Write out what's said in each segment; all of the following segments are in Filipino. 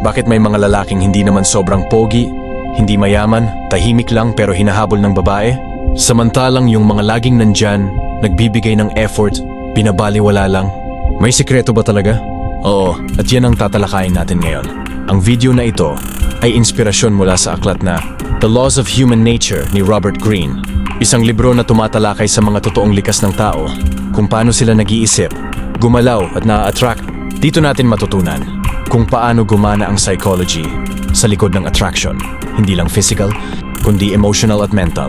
Bakit may mga lalaking hindi naman sobrang pogi, hindi mayaman, tahimik lang pero hinahabol ng babae? Samantalang yung mga laging nandyan, nagbibigay ng effort, binabaliwala lang. May sikreto ba talaga? Oo, at yan ang tatalakayin natin ngayon. Ang video na ito ay inspirasyon mula sa aklat na The Laws of Human Nature ni Robert Greene. Isang libro na tumatalakay sa mga totoong likas ng tao, kung paano sila nag-iisip, gumalaw at na-attract. Dito natin matutunan kung paano gumana ang psychology sa likod ng attraction. Hindi lang physical, kundi emotional at mental.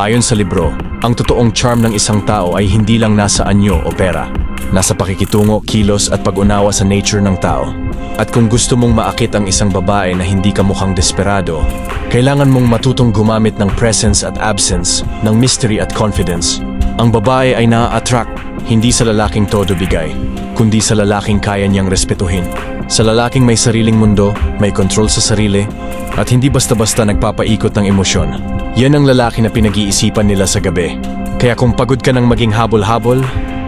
Ayon sa libro, ang totoong charm ng isang tao ay hindi lang nasa anyo o pera. Nasa pakikitungo, kilos at pag-unawa sa nature ng tao. At kung gusto mong maakit ang isang babae na hindi ka mukhang desperado, kailangan mong matutong gumamit ng presence at absence, ng mystery at confidence. Ang babae ay naa-attract hindi sa lalaking todo bigay, kundi sa lalaking kaya niyang respetuhin. Sa lalaking may sariling mundo, may control sa sarili, at hindi basta-basta nagpapaikot ng emosyon. Yan ang lalaki na pinag-iisipan nila sa gabi. Kaya kung pagod ka ng maging habol-habol,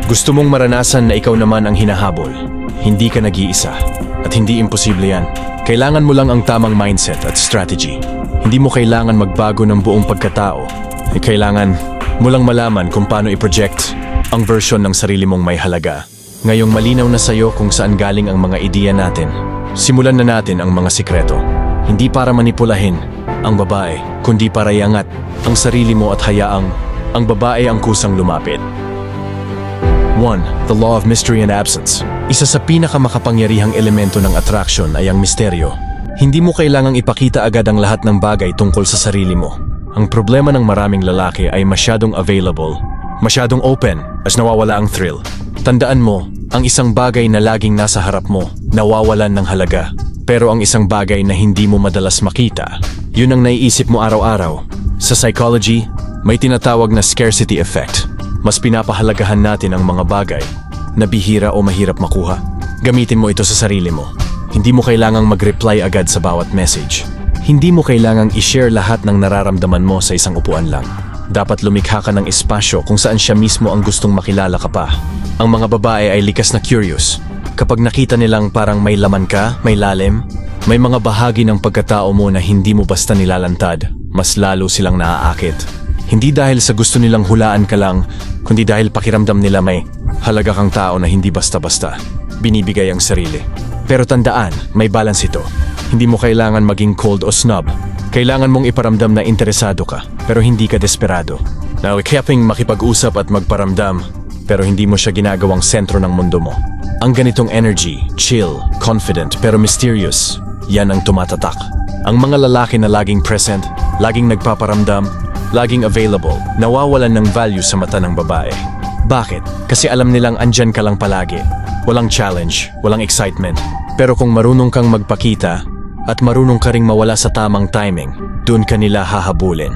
gusto mong maranasan na ikaw naman ang hinahabol. Hindi ka nag-iisa. At hindi imposible yan. Kailangan mo lang ang tamang mindset at strategy. Hindi mo kailangan magbago ng buong pagkatao. Eh, kailangan mo lang malaman kung paano i-project ang version ng sarili mong may halaga. Ngayong malinaw na sa'yo kung saan galing ang mga ideya natin. Simulan na natin ang mga sikreto. Hindi para manipulahin ang babae, kundi para iangat ang sarili mo at hayaang ang babae ang kusang lumapit. 1. The Law of Mystery and Absence. Isa sa pinakamakapangyarihang elemento ng attraction ay ang misteryo. Hindi mo kailangang ipakita agad ang lahat ng bagay tungkol sa sarili mo. Ang problema ng maraming lalaki ay masyadong available, masyadong open, as nawawala ang thrill. Tandaan mo, ang isang bagay na laging nasa harap mo, nawawalan ng halaga. Pero ang isang bagay na hindi mo madalas makita, yun ang naiisip mo araw-araw. Sa psychology, may tinatawag na scarcity effect. Mas pinapahalagahan natin ang mga bagay na bihira o mahirap makuha. Gamitin mo ito sa sarili mo. Hindi mo kailangang mag-reply agad sa bawat message. Hindi mo kailangang i-share lahat ng nararamdaman mo sa isang upuan lang. Dapat lumikha ka ng espasyo kung saan siya mismo ang gustong makilala ka pa. Ang mga babae ay likas na curious. Kapag nakita nilang parang may laman ka, may lalim, may mga bahagi ng pagkatao mo na hindi mo basta nilalantad, mas lalo silang naaakit. Hindi dahil sa gusto nilang hulaan ka lang, kundi dahil pakiramdam nila may halaga kang tao na hindi basta-basta. Binibigay ang sarili. Pero tandaan, may balance ito. Hindi mo kailangan maging cold o snob. Kailangan mong iparamdam na interesado ka, pero hindi ka desperado. Now, ikaping makipag-usap at magparamdam, pero hindi mo siya ginagawang sentro ng mundo mo. Ang ganitong energy, chill, confident, pero mysterious, yan ang tumatatak. Ang mga lalaki na laging present, laging nagpaparamdam, laging available, nawawalan ng value sa mata ng babae. Bakit? Kasi alam nilang andyan ka lang palagi. Walang challenge, walang excitement. Pero kung marunong kang magpakita at marunong ka ring mawala sa tamang timing, dun ka nila hahabulin.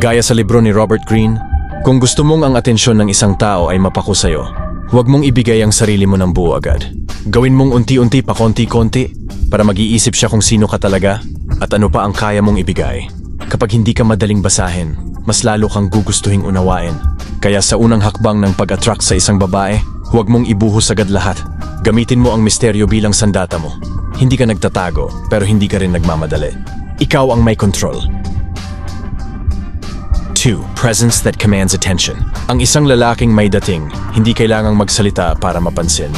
Gaya sa libro ni Robert Greene, kung gusto mong ang atensyon ng isang tao ay mapako sa'yo, huwag mong ibigay ang sarili mo ng buo agad. Gawin mong unti-unti pa konti-konti para mag-iisip siya kung sino ka talaga at ano pa ang kaya mong ibigay. Kapag hindi ka madaling basahin, mas lalo kang gugustuhing unawain. Kaya sa unang hakbang ng pag-attract sa isang babae, huwag mong ibuhos agad lahat. Gamitin mo ang misteryo bilang sandata mo. Hindi ka nagtatago, pero hindi ka rin nagmamadali. Ikaw ang may control. 2. Presence that commands attention. Ang isang lalaking may dating, hindi kailangang magsalita para mapansin.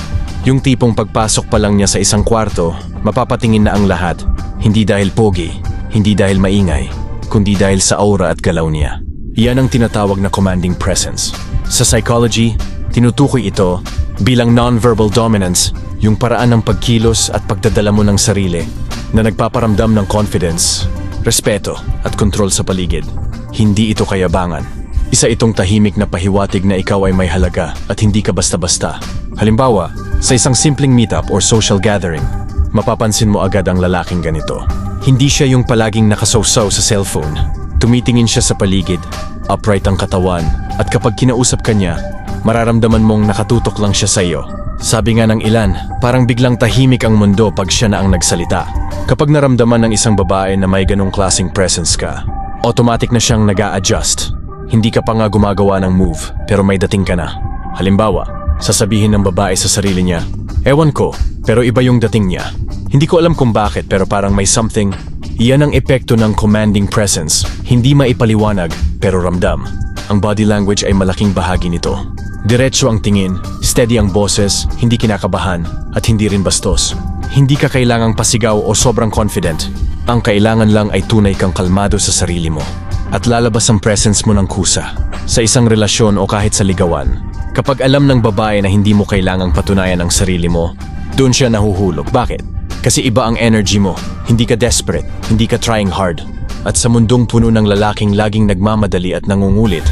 Yung tipong pagpasok pa lang niya sa isang kwarto, mapapatingin na ang lahat. Hindi dahil pogi, hindi dahil maingay, kundi dahil sa aura at galaw niya. Yan ang tinatawag na commanding presence. Sa psychology, tinutukoy ito bilang non-verbal dominance, yung paraan ng pagkilos at pagdadala mo ng sarili na nagpaparamdam ng confidence, respeto at control sa paligid. Hindi ito kayabangan. Isa itong tahimik na pahiwatig na ikaw ay may halaga at hindi ka basta-basta. Halimbawa, sa isang simpleng meetup or social gathering, mapapansin mo agad ang lalaking ganito. Hindi siya yung palaging nakasawsaw sa cellphone. Tumitingin siya sa paligid, upright ang katawan, at kapag kinausap ka niya, mararamdaman mong nakatutok lang siya sa iyo. Sabi nga ng ilan, parang biglang tahimik ang mundo pag siya na ang nagsalita. Kapag naramdaman ng isang babae na may ganong klaseng presence ka, automatic na siyang nag adjust Hindi ka pa nga gumagawa ng move, pero may dating ka na. Halimbawa, sasabihin ng babae sa sarili niya, Ewan ko, pero iba yung dating niya. Hindi ko alam kung bakit pero parang may something. Iyan ang epekto ng commanding presence. Hindi maipaliwanag pero ramdam. Ang body language ay malaking bahagi nito. Diretso ang tingin, steady ang boses, hindi kinakabahan, at hindi rin bastos. Hindi ka kailangang pasigaw o sobrang confident. Ang kailangan lang ay tunay kang kalmado sa sarili mo. At lalabas ang presence mo ng kusa. Sa isang relasyon o kahit sa ligawan. Kapag alam ng babae na hindi mo kailangang patunayan ang sarili mo, doon siya nahuhulog. Bakit? Kasi iba ang energy mo. Hindi ka desperate, hindi ka trying hard. At sa mundong puno ng lalaking laging nagmamadali at nangungulit,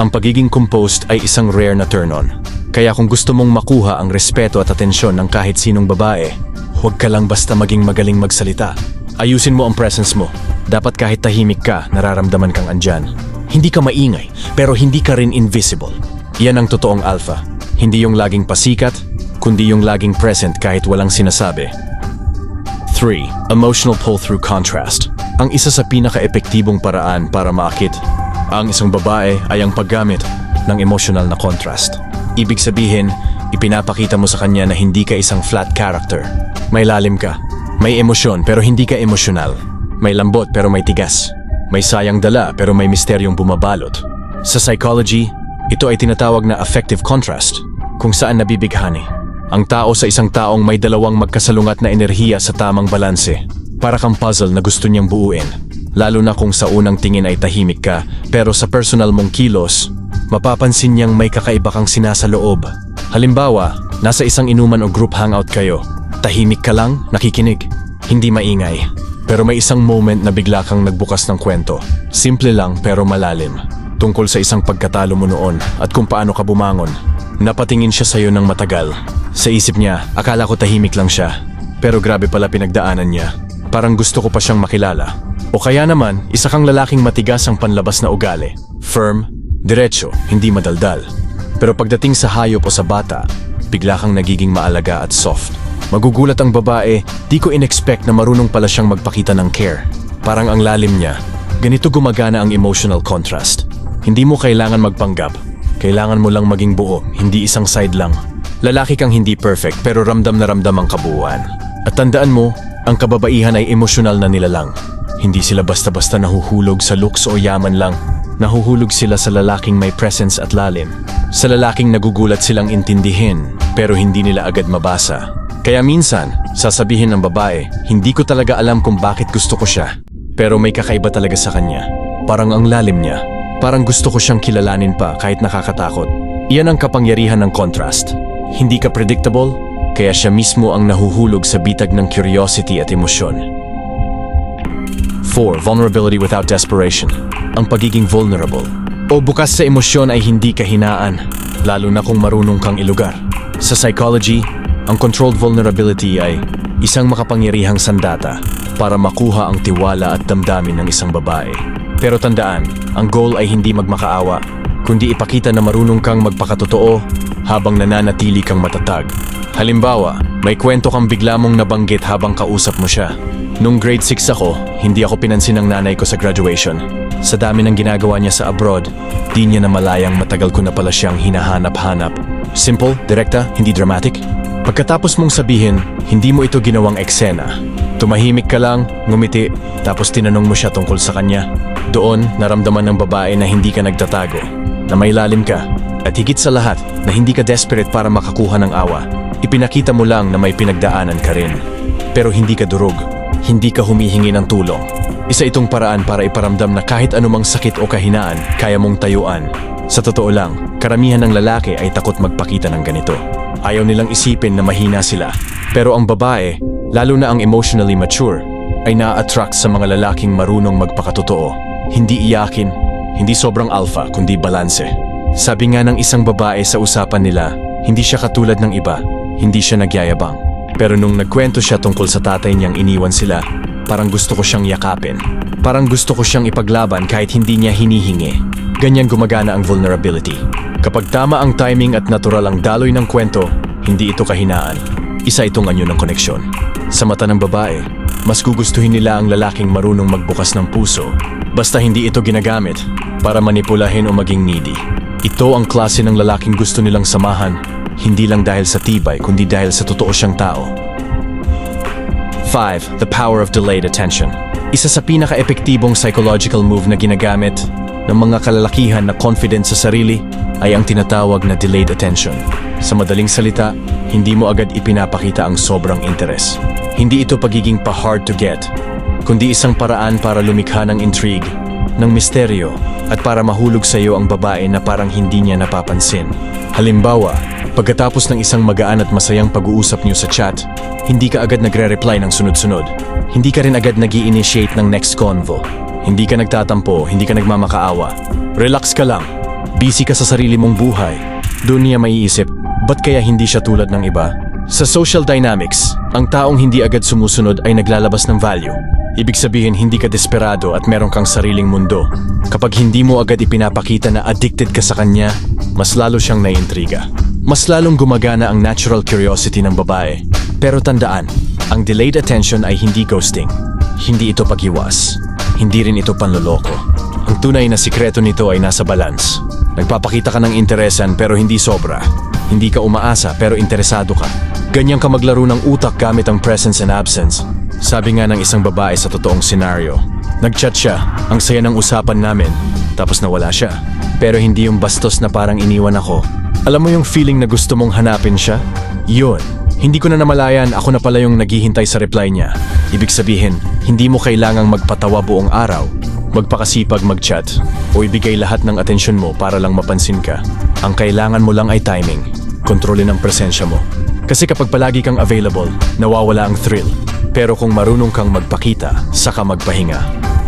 ang pagiging composed ay isang rare na turn-on. Kaya kung gusto mong makuha ang respeto at atensyon ng kahit sinong babae, huwag ka lang basta maging magaling magsalita. Ayusin mo ang presence mo. Dapat kahit tahimik ka, nararamdaman kang andyan. Hindi ka maingay, pero hindi ka rin invisible. Yan ang totoong alpha. Hindi yung laging pasikat, kundi yung laging present kahit walang sinasabi. 3. Emotional pull-through contrast. Ang isa sa pinaka-epektibong paraan para maakit ang isang babae ay ang paggamit ng emotional na contrast. Ibig sabihin, ipinapakita mo sa kanya na hindi ka isang flat character. May lalim ka. May emosyon pero hindi ka emosyonal. May lambot pero may tigas. May sayang dala pero may misteryong bumabalot. Sa psychology, ito ay tinatawag na affective contrast, kung saan nabibighani. Ang tao sa isang taong may dalawang magkasalungat na enerhiya sa tamang balanse. Para kang puzzle na gusto niyang buuin. Lalo na kung sa unang tingin ay tahimik ka, pero sa personal mong kilos, mapapansin niyang may kakaiba kang sinasaloob. Halimbawa, nasa isang inuman o group hangout kayo. Tahimik ka lang, nakikinig. Hindi maingay. Pero may isang moment na bigla kang nagbukas ng kwento. Simple lang pero malalim. Tungkol sa isang pagkatalo mo noon at kung paano ka bumangon. Napatingin siya sa'yo ng matagal. Sa isip niya, akala ko tahimik lang siya. Pero grabe pala pinagdaanan niya. Parang gusto ko pa siyang makilala. O kaya naman, isa kang lalaking matigas ang panlabas na ugali. Firm, diretso, hindi madaldal. Pero pagdating sa hayop o sa bata, bigla kang nagiging maalaga at soft. Magugulat ang babae, di ko in-expect na marunong pala siyang magpakita ng care. Parang ang lalim niya. Ganito gumagana ang emotional contrast. Hindi mo kailangan magpanggap. Kailangan mo lang maging buo, hindi isang side lang. Lalaki kang hindi perfect pero ramdam na ramdam ang kabuuan. At tandaan mo, ang kababaihan ay emosyonal na nilalang. Hindi sila basta-basta nahuhulog sa looks o yaman lang. Nahuhulog sila sa lalaking may presence at lalim. Sa lalaking nagugulat silang intindihin pero hindi nila agad mabasa. Kaya minsan, sasabihin ng babae, hindi ko talaga alam kung bakit gusto ko siya. Pero may kakaiba talaga sa kanya. Parang ang lalim niya. Parang gusto ko siyang kilalanin pa kahit nakakatakot. Iyan ang kapangyarihan ng contrast. Hindi ka predictable, kaya siya mismo ang nahuhulog sa bitag ng curiosity at emosyon. 4. Vulnerability without desperation. Ang pagiging vulnerable. O bukas sa emosyon ay hindi kahinaan, lalo na kung marunong kang ilugar. Sa psychology, ang controlled vulnerability ay isang makapangyarihang sandata para makuha ang tiwala at damdamin ng isang babae. Pero tandaan, ang goal ay hindi magmakaawa, kundi ipakita na marunong kang magpakatotoo habang nananatili kang matatag. Halimbawa, may kwento kang bigla mong nabanggit habang kausap mo siya. Nung grade 6 ako, hindi ako pinansin ng nanay ko sa graduation. Sa dami ng ginagawa niya sa abroad, di niya na malayang matagal ko na pala siyang hinahanap-hanap. Simple, direkta, hindi dramatic. Pagkatapos mong sabihin, hindi mo ito ginawang eksena. Tumahimik ka lang, ngumiti, tapos tinanong mo siya tungkol sa kanya. Doon, naramdaman ng babae na hindi ka nagtatago, na may lalim ka, at higit sa lahat, na hindi ka desperate para makakuha ng awa. Ipinakita mo lang na may pinagdaanan ka rin. Pero hindi ka durog, hindi ka humihingi ng tulong. Isa itong paraan para iparamdam na kahit anumang sakit o kahinaan, kaya mong tayuan. Sa totoo lang, karamihan ng lalaki ay takot magpakita ng ganito. Ayaw nilang isipin na mahina sila. Pero ang babae, lalo na ang emotionally mature, ay na-attract sa mga lalaking marunong magpakatotoo. Hindi iyakin, hindi sobrang alpha kundi balanse. Sabi nga ng isang babae sa usapan nila, hindi siya katulad ng iba, hindi siya nagyayabang. Pero nung nagkwento siya tungkol sa tatay niyang iniwan sila, parang gusto ko siyang yakapin. Parang gusto ko siyang ipaglaban kahit hindi niya hinihingi. Ganyan gumagana ang vulnerability. Kapag tama ang timing at natural ang daloy ng kwento, hindi ito kahinaan. Isa itong anyo ng koneksyon. Sa mata ng babae, mas gugustuhin nila ang lalaking marunong magbukas ng puso. Basta hindi ito ginagamit para manipulahin o maging needy. Ito ang klase ng lalaking gusto nilang samahan, hindi lang dahil sa tibay kundi dahil sa totoo siyang tao. 5. The power of delayed attention. Isa sa pinaka-epektibong psychological move na ginagamit ng mga kalalakihan na confident sa sarili ay ang tinatawag na delayed attention. Sa madaling salita, hindi mo agad ipinapakita ang sobrang interes. Hindi ito pagiging pa-hard to get, kundi isang paraan para lumikha ng intrigue, ng misteryo, at para mahulog sa iyo ang babae na parang hindi niya napapansin. Halimbawa, pagkatapos ng isang magaan at masayang pag-uusap niyo sa chat, hindi ka agad nagre-reply ng sunod-sunod. Hindi ka rin agad nag initiate ng next convo. Hindi ka nagtatampo, hindi ka nagmamakaawa. Relax ka lang. Busy ka sa sarili mong buhay. Doon niya maiisip, ba't kaya hindi siya tulad ng iba? Sa social dynamics, ang taong hindi agad sumusunod ay naglalabas ng value. Ibig sabihin hindi ka desperado at meron kang sariling mundo. Kapag hindi mo agad ipinapakita na addicted ka sa kanya, mas lalo siyang naiintriga. Mas lalong gumagana ang natural curiosity ng babae. Pero tandaan, ang delayed attention ay hindi ghosting. Hindi ito pag-iwas. Hindi rin ito panloloko. Ang tunay na sikreto nito ay nasa balance. Nagpapakita ka ng interesan pero hindi sobra. Hindi ka umaasa pero interesado ka. Ganyan ka maglaro ng utak gamit ang presence and absence. Sabi nga ng isang babae sa totoong senaryo. Nagchat siya, ang saya ng usapan namin, tapos nawala siya. Pero hindi yung bastos na parang iniwan ako. Alam mo yung feeling na gusto mong hanapin siya? Yun. Hindi ko na namalayan ako na pala yung naghihintay sa reply niya. Ibig sabihin, hindi mo kailangang magpatawa buong araw. Magpakasipag mag-chat o ibigay lahat ng atensyon mo para lang mapansin ka. Ang kailangan mo lang ay timing. Kontrolin ang presensya mo. Kasi kapag palagi kang available, nawawala ang thrill. Pero kung marunong kang magpakita, saka magpahinga.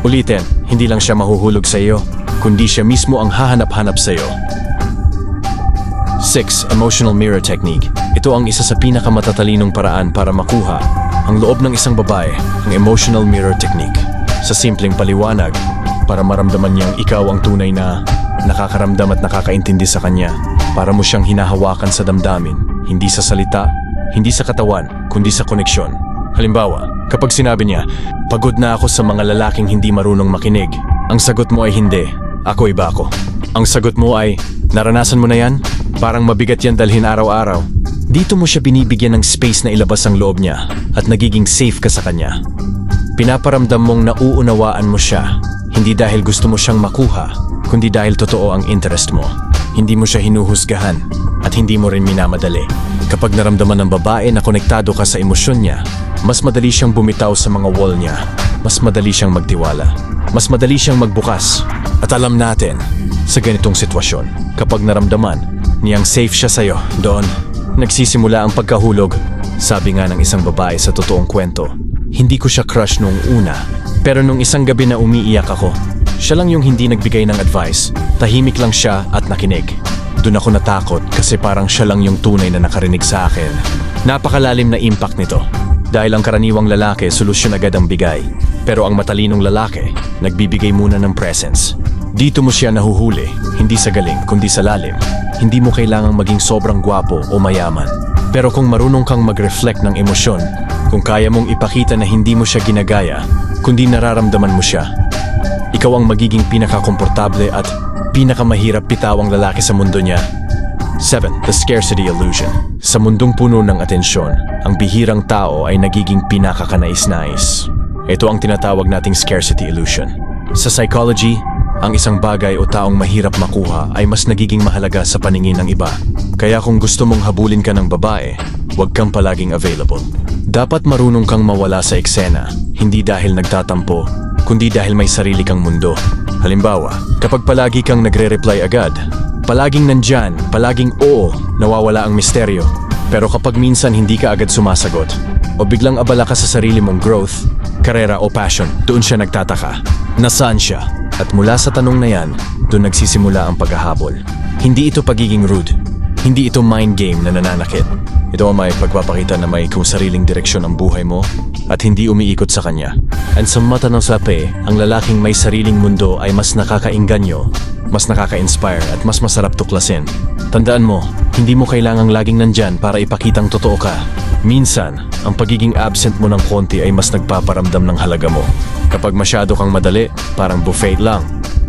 Ulitin, hindi lang siya mahuhulog sa iyo, kundi siya mismo ang hahanap-hanap sa iyo. 6. Emotional Mirror Technique. Ito ang isa sa pinakamatalinong paraan para makuha ang loob ng isang babae, ang Emotional Mirror Technique. Sa simpleng paliwanag, para maramdaman niyang ikaw ang tunay na nakakaramdam at nakakaintindi sa kanya, para mo siyang hinahawakan sa damdamin, hindi sa salita, hindi sa katawan, kundi sa koneksyon. Halimbawa, kapag sinabi niya, pagod na ako sa mga lalaking hindi marunong makinig, ang sagot mo ay hindi, ako iba ako. Ang sagot mo ay, naranasan mo na yan? Parang mabigat yan dalhin araw-araw. Dito mo siya binibigyan ng space na ilabas ang loob niya at nagiging safe ka sa kanya. Pinaparamdam mong nauunawaan mo siya, hindi dahil gusto mo siyang makuha, kundi dahil totoo ang interest mo. Hindi mo siya hinuhusgahan at hindi mo rin minamadali. Kapag naramdaman ng babae na konektado ka sa emosyon niya, mas madali siyang bumitaw sa mga wall niya. Mas madali siyang magtiwala. Mas madali siyang magbukas. At alam natin, sa ganitong sitwasyon, kapag naramdaman niyang safe siya sa'yo, doon, nagsisimula ang pagkahulog. Sabi nga ng isang babae sa totoong kwento, hindi ko siya crush noong una. Pero nung isang gabi na umiiyak ako, siya lang yung hindi nagbigay ng advice. Tahimik lang siya at nakinig. Doon ako natakot kasi parang siya lang yung tunay na nakarinig sa akin. Napakalalim na impact nito. Dahil ang karaniwang lalaki, solusyon agad ang bigay. Pero ang matalinong lalaki, nagbibigay muna ng presence. Dito mo siya nahuhuli, hindi sa galing, kundi sa lalim. Hindi mo kailangang maging sobrang gwapo o mayaman. Pero kung marunong kang mag-reflect ng emosyon, kung kaya mong ipakita na hindi mo siya ginagaya, kundi nararamdaman mo siya, ikaw ang magiging pinakakomportable at pinakamahirap pitawang lalaki sa mundo niya. 7. The Scarcity Illusion Sa mundong puno ng atensyon, ang bihirang tao ay nagiging pinakakanais-nais. Ito ang tinatawag nating scarcity illusion. Sa psychology, ang isang bagay o taong mahirap makuha ay mas nagiging mahalaga sa paningin ng iba. Kaya kung gusto mong habulin ka ng babae, huwag kang palaging available. Dapat marunong kang mawala sa eksena, hindi dahil nagtatampo, kundi dahil may sarili kang mundo. Halimbawa, kapag palagi kang nagre-reply agad, palaging nandyan, palaging oo, nawawala ang misteryo. Pero kapag minsan hindi ka agad sumasagot, o biglang abala ka sa sarili mong growth, karera o passion, doon siya nagtataka. Nasaan siya? At mula sa tanong na yan, doon nagsisimula ang paghahabol. Hindi ito pagiging rude. Hindi ito mind game na nananakit. Ito ang may pagpapakita na may kung sariling direksyon ang buhay mo at hindi umiikot sa kanya. And sa mata ng sape, ang lalaking may sariling mundo ay mas nakakainganyo, mas nakaka-inspire at mas masarap tuklasin. Tandaan mo, hindi mo kailangang laging nandyan para ipakitang totoo ka. Minsan, ang pagiging absent mo ng konti ay mas nagpaparamdam ng halaga mo. Kapag masyado kang madali, parang buffet lang.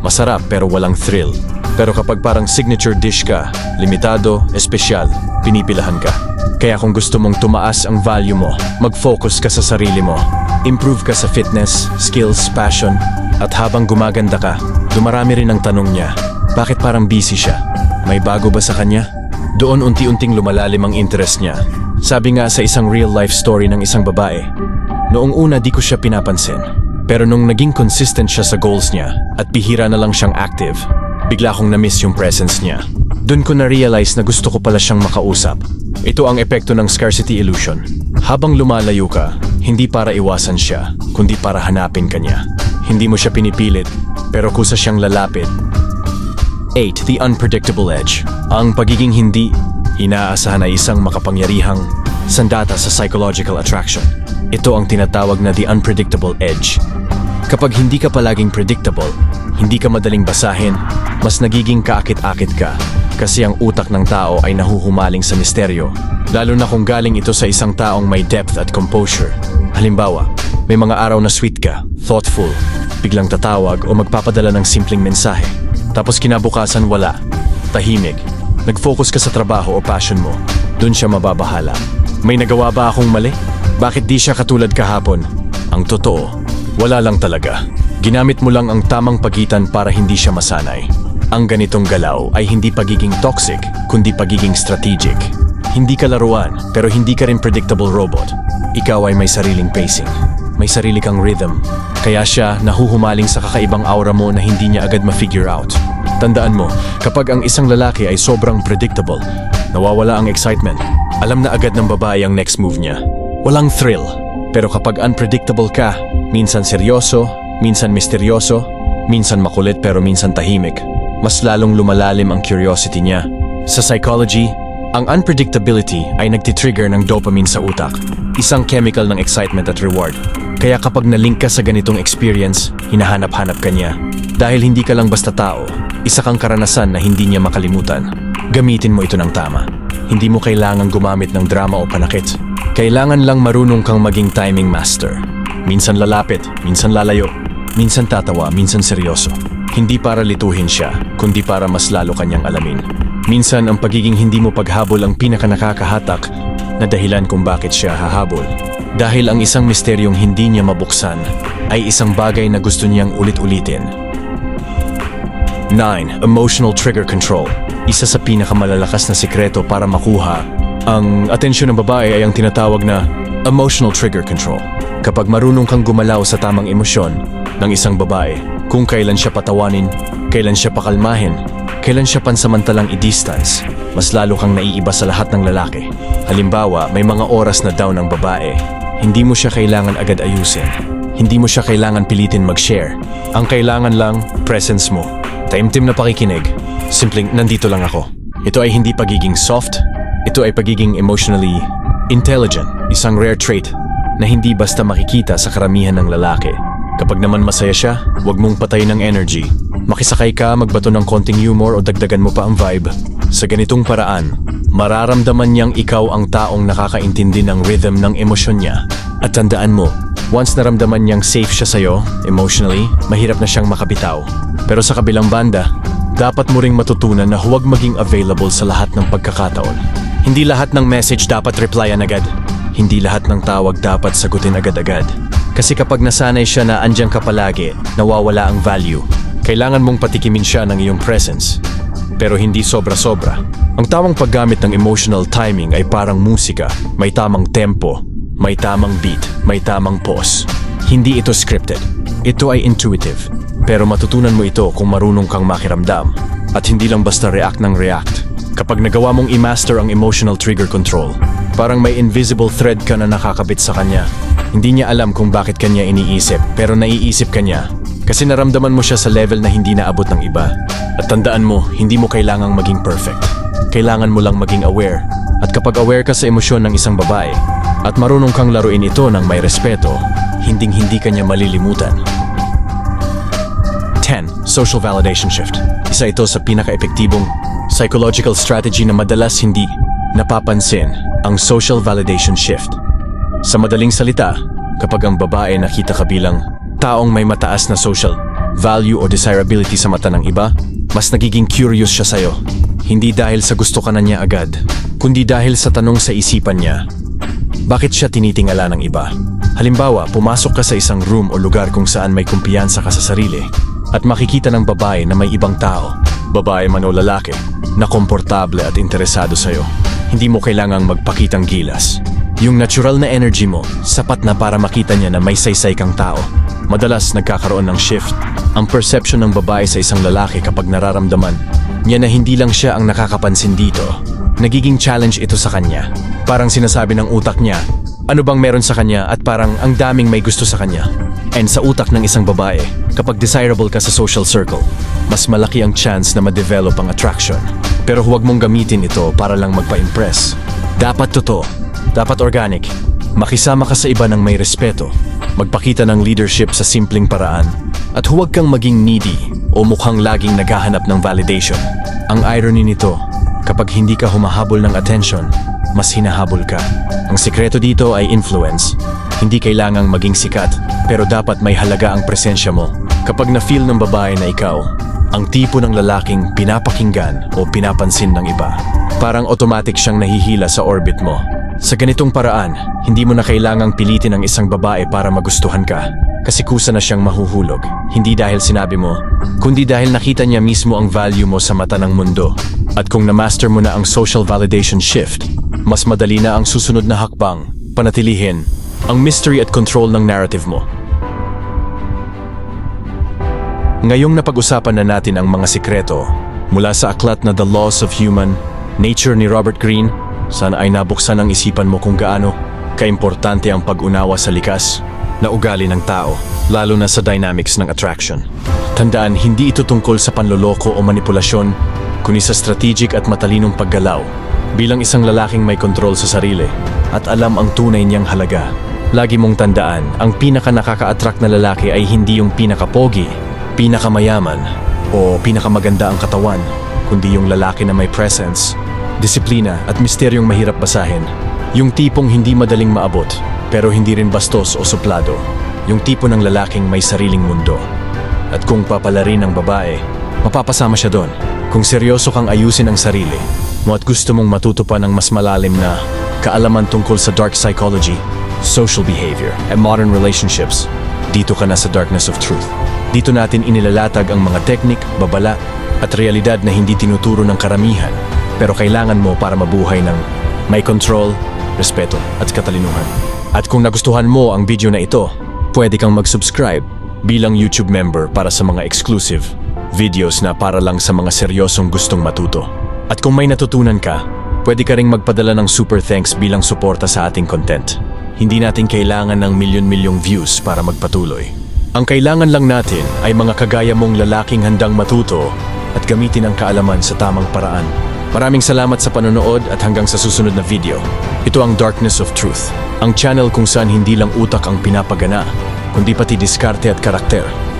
Masarap pero walang thrill. Pero kapag parang signature dish ka, limitado, espesyal, pinipilahan ka. Kaya kung gusto mong tumaas ang value mo, mag-focus ka sa sarili mo. Improve ka sa fitness, skills, passion, at habang gumaganda ka, dumarami rin ang tanong niya, bakit parang busy siya? May bago ba sa kanya? Doon unti-unting lumalalim ang interest niya. Sabi nga sa isang real-life story ng isang babae, Noong una di ko siya pinapansin. Pero nung naging consistent siya sa goals niya at bihira na lang siyang active, bigla kong na-miss yung presence niya. Doon ko na-realize na gusto ko pala siyang makausap. Ito ang epekto ng scarcity illusion. Habang lumalayo ka, hindi para iwasan siya, kundi para hanapin ka niya. Hindi mo siya pinipilit, pero kusa siyang lalapit. 8. The Unpredictable Edge. Ang pagiging hindi inaasahan ay isang makapangyarihang sandata sa psychological attraction. Ito ang tinatawag na the unpredictable edge. Kapag hindi ka palaging predictable, hindi ka madaling basahin, mas nagiging kaakit-akit ka kasi ang utak ng tao ay nahuhumaling sa misteryo, lalo na kung galing ito sa isang taong may depth at composure. Halimbawa, may mga araw na sweet ka, thoughtful, biglang tatawag o magpapadala ng simpleng mensahe. Tapos kinabukasan wala, tahimik, nag-focus ka sa trabaho o passion mo, dun siya mababahala. May nagawa ba akong mali? Bakit di siya katulad kahapon? Ang totoo, wala lang talaga. Ginamit mo lang ang tamang pagitan para hindi siya masanay. Ang ganitong galaw ay hindi pagiging toxic, kundi pagiging strategic. Hindi ka laruan, pero hindi ka rin predictable robot. Ikaw ay may sariling pacing. May sarili kang rhythm. Kaya siya nahuhumaling sa kakaibang aura mo na hindi niya agad ma-figure out. Tandaan mo, kapag ang isang lalaki ay sobrang predictable, nawawala ang excitement. Alam na agad ng babae ang next move niya. Walang thrill. Pero kapag unpredictable ka, minsan seryoso, minsan misteryoso, minsan makulit pero minsan tahimik, mas lalong lumalalim ang curiosity niya. Sa psychology, ang unpredictability ay nagtitrigger ng dopamine sa utak, isang chemical ng excitement at reward. Kaya kapag nalink ka sa ganitong experience, hinahanap-hanap ka niya. Dahil hindi ka lang basta tao, isa kang karanasan na hindi niya makalimutan. Gamitin mo ito ng tama. Hindi mo kailangang gumamit ng drama o panakit. Kailangan lang marunong kang maging timing master. Minsan lalapit, minsan lalayo, minsan tatawa, minsan seryoso. Hindi para lituhin siya, kundi para mas lalo kanyang alamin. Minsan ang pagiging hindi mo paghabol ang pinakanakakahatak na dahilan kung bakit siya hahabol. Dahil ang isang misteryong hindi niya mabuksan ay isang bagay na gusto niyang ulit-ulitin. 9. Emotional Trigger Control Isa sa pinakamalalakas na sikreto para makuha ang atensyon ng babae ay ang tinatawag na emotional trigger control. Kapag marunong kang gumalaw sa tamang emosyon ng isang babae, kung kailan siya patawanin, kailan siya pakalmahin, kailan siya pansamantalang i-distance, mas lalo kang naiiba sa lahat ng lalaki. Halimbawa, may mga oras na down ng babae, hindi mo siya kailangan agad ayusin. Hindi mo siya kailangan pilitin mag-share. Ang kailangan lang, presence mo. Taimtim na pakikinig. Simpleng, nandito lang ako. Ito ay hindi pagiging soft, ito ay pagiging emotionally intelligent, isang rare trait na hindi basta makikita sa karamihan ng lalaki. Kapag naman masaya siya, huwag mong patayin ng energy. Makisakay ka, magbato ng konting humor o dagdagan mo pa ang vibe. Sa ganitong paraan, mararamdaman niyang ikaw ang taong nakakaintindi ng rhythm ng emosyon niya. At tandaan mo, once naramdaman niyang safe siya sa'yo, emotionally, mahirap na siyang makabitaw. Pero sa kabilang banda, dapat mo ring matutunan na huwag maging available sa lahat ng pagkakataon. Hindi lahat ng message dapat replyan agad. Hindi lahat ng tawag dapat sagutin agad-agad. Kasi kapag nasanay siya na andyan ka palagi, nawawala ang value. Kailangan mong patikimin siya ng iyong presence. Pero hindi sobra-sobra. Ang tamang paggamit ng emotional timing ay parang musika. May tamang tempo, may tamang beat, may tamang pause. Hindi ito scripted. Ito ay intuitive. Pero matutunan mo ito kung marunong kang makiramdam. At hindi lang basta react ng react. Kapag nagawa mong i-master ang emotional trigger control, parang may invisible thread ka na nakakabit sa kanya. Hindi niya alam kung bakit kanya iniisip, pero naiisip kanya. Kasi naramdaman mo siya sa level na hindi naabot ng iba. At tandaan mo, hindi mo kailangang maging perfect. Kailangan mo lang maging aware. At kapag aware ka sa emosyon ng isang babae, at marunong kang laruin ito ng may respeto, hinding-hindi kanya malilimutan. 10. Social Validation Shift. Isa ito sa pinaka-epektibong psychological strategy na madalas hindi napapansin ang social validation shift. Sa madaling salita, kapag ang babae nakita ka bilang taong may mataas na social value o desirability sa mata ng iba, mas nagiging curious siya sa'yo. Hindi dahil sa gusto ka na niya agad, kundi dahil sa tanong sa isipan niya, bakit siya tinitingala ng iba? Halimbawa, pumasok ka sa isang room o lugar kung saan may kumpiyansa ka sa sarili at makikita ng babae na may ibang tao, babae man o lalaki, na komportable at interesado sa'yo. Hindi mo kailangang magpakitang gilas. Yung natural na energy mo, sapat na para makita niya na may saysay kang tao. Madalas nagkakaroon ng shift. Ang perception ng babae sa isang lalaki kapag nararamdaman niya na hindi lang siya ang nakakapansin dito. Nagiging challenge ito sa kanya. Parang sinasabi ng utak niya, ano bang meron sa kanya at parang ang daming may gusto sa kanya. And sa utak ng isang babae, kapag desirable ka sa social circle, mas malaki ang chance na ma-develop ang attraction. Pero huwag mong gamitin ito para lang magpa-impress. Dapat totoo, dapat organic, makisama ka sa iba ng may respeto, magpakita ng leadership sa simpleng paraan, at huwag kang maging needy o mukhang laging naghahanap ng validation. Ang irony nito, kapag hindi ka humahabol ng attention, mas hinahabol ka. Ang sikreto dito ay influence. Hindi kailangang maging sikat, pero dapat may halaga ang presensya mo. Kapag na-feel ng babae na ikaw, ang tipo ng lalaking pinapakinggan o pinapansin ng iba. Parang automatic siyang nahihila sa orbit mo. Sa ganitong paraan, hindi mo na kailangang pilitin ang isang babae para magustuhan ka. Kasi kusa na siyang mahuhulog. Hindi dahil sinabi mo, kundi dahil nakita niya mismo ang value mo sa mata ng mundo. At kung na-master mo na ang social validation shift, mas madali na ang susunod na hakbang, panatilihin, ang mystery at control ng narrative mo. Ngayong napag-usapan na natin ang mga sikreto mula sa aklat na The Laws of Human Nature ni Robert Greene, sana ay nabuksan ang isipan mo kung gaano kaimportante ang pag-unawa sa likas na ugali ng tao, lalo na sa dynamics ng attraction. Tandaan, hindi ito tungkol sa panloloko o manipulasyon, kundi sa strategic at matalinong paggalaw bilang isang lalaking may kontrol sa sarili at alam ang tunay niyang halaga. Lagi mong tandaan, ang pinaka nakaka-attract na lalaki ay hindi yung pinaka-pogi, pinakamayaman, o pinakamaganda ang katawan, kundi yung lalaki na may presence, disiplina at misteryong mahirap basahin. Yung tipong hindi madaling maabot, pero hindi rin bastos o suplado. Yung tipo ng lalaking may sariling mundo. At kung papalarin ng babae, mapapasama siya doon. Kung seryoso kang ayusin ang sarili mo at gusto mong matuto pa ng mas malalim na kaalaman tungkol sa dark psychology, social behavior, and modern relationships, dito ka na sa Darkness of Truth. Dito natin inilalatag ang mga teknik, babala, at realidad na hindi tinuturo ng karamihan, pero kailangan mo para mabuhay ng may control, respeto, at katalinuhan. At kung nagustuhan mo ang video na ito, pwede kang mag-subscribe bilang YouTube member para sa mga exclusive videos na para lang sa mga seryosong gustong matuto. At kung may natutunan ka, pwede ka ring magpadala ng super thanks bilang suporta sa ating content. Hindi natin kailangan ng milyon-milyong views para magpatuloy. Ang kailangan lang natin ay mga kagaya mong lalaking handang matuto at gamitin ang kaalaman sa tamang paraan. Maraming salamat sa panonood at hanggang sa susunod na video. Ito ang Darkness of Truth, ang channel kung saan hindi lang utak ang pinapagana, kundi pati diskarte at karakter